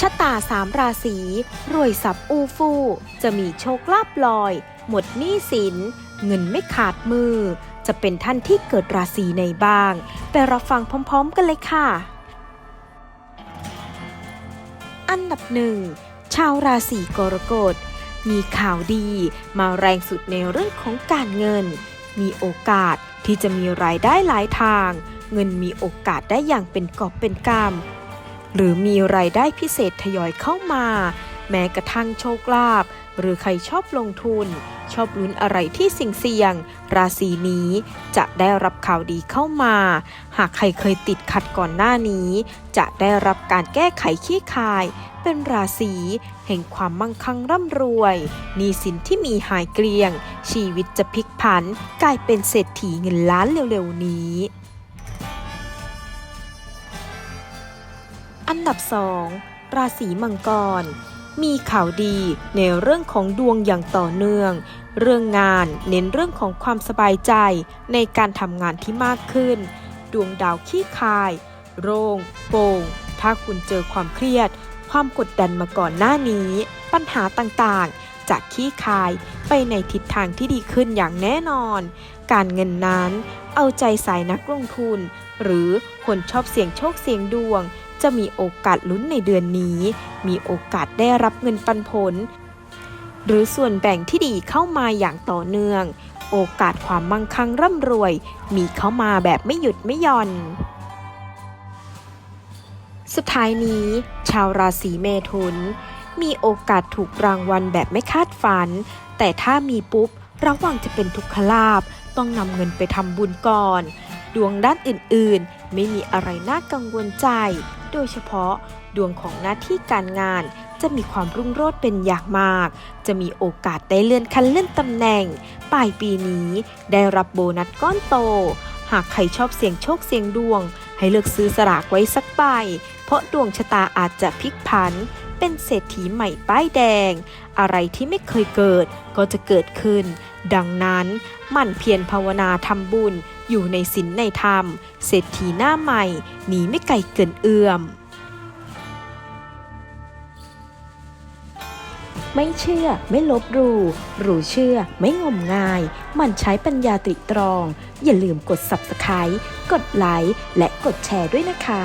ชะตาสามราศีรวยสับอูฟู่จะมีโชคลาภลอย หมดหนี้สิน เงินไม่ขาดมือ จะเป็นท่านที่เกิดราศีในบ้าง ไปรับฟังพร้อม ๆ กันเลยค่ะ อันดับหนึ่งชาวราศีกรกฎ มีข่าวดีมาแรงสุดในเรื่องของการเงิน มีโอกาสที่จะมีรายได้หลายทาง เงินมีโอกาสได้อย่างเป็นกอบเป็นกำ หรือมีรายได้พิเศษทยอยเข้ามา แม้กระทั่งโชคลาภหรือใครชอบลงทุน ชอบลุ้นอะไรที่สิ่งเสี่ยง ราศีนี้จะได้รับข่าวดีเข้ามา หากใครเคยติดขัดก่อนหน้านี้ จะได้รับการแก้ไขขี้คาย เป็นราศีแห่งความมั่งคั่งร่ำรวยนีสินที่มีหายเกลี้ยง ชีวิตจะพลิกผัน กลายเป็นเศรษฐีเงินล้านเร็วๆนี้ อันดับ2ราศีมังกร มีข่าวดีในเรื่องของดวงอย่างต่อเนื่อง เรื่องงานเน้นเรื่องของความสบายใจในการทำงานที่มากขึ้น ดวงดาวขี้คาย โรงโป่งถ้าคุณเจอความเครียด ความกดดันมาก่อนหน้านี้ ปัญหาต่างๆจะขี้คายไปในทิศทางที่ดีขึ้นอย่างแน่นอน การเงินนั้นเอาใจสายนักลงทุน หรือคนชอบเสี่ยงโชคเสี่ยงดวง จะมีโอกาสลุ้นในเดือนนี้ มีโอกาสได้รับเงินปันผล หรือส่วนแบ่งที่ดีเข้ามาอย่างต่อเนื่อง โอกาสความมั่งคั่งร่ำรวย มีเข้ามาแบบไม่หยุดไม่หย่อน สุดท้ายนี้ ชาวราศีเมถุน มีโอกาสถูกรางวัลแบบไม่คาดฝัน แต่ถ้ามีปุ๊บระวังจะเป็นทุกขลาบต้องนำเงินไปทำบุญก่อน ดวงด้านอื่นๆ ไม่มีอะไรน่ากังวลใจ โดยเฉพาะ ดวงของหน้าที่การงาน จะมีความรุ่งโรจน์เป็นอย่างมาก จะมีโอกาสได้เลื่อนขั้นเลื่อนตำแหน่ง ปลายปีนี้ ได้รับโบนัสก้อนโต หากใครชอบเสี่ยงโชคเสี่ยงดวง ให้เลือกซื้อสลากไว้สักใบ เพราะดวงชะตาอาจจะพลิกผัน เป็นเศรษฐีใหม่ป้ายแดง อะไรที่ไม่เคยเกิดก็จะเกิดขึ้น ดังนั้นหมั่นเพียรภาวนาทำบุญอยู่ในศีลในธรรม เศรษฐีหน้าใหม่หนีไม่ไกลเกินเอื้อม ไม่เชื่อไม่ลบหลู่หรูเชื่อไม่งมงาย มันใช้ปัญญาตริตรอง อย่าลืมกด Subscribe กดไลค์และกดแชร์ด้วยนะคะ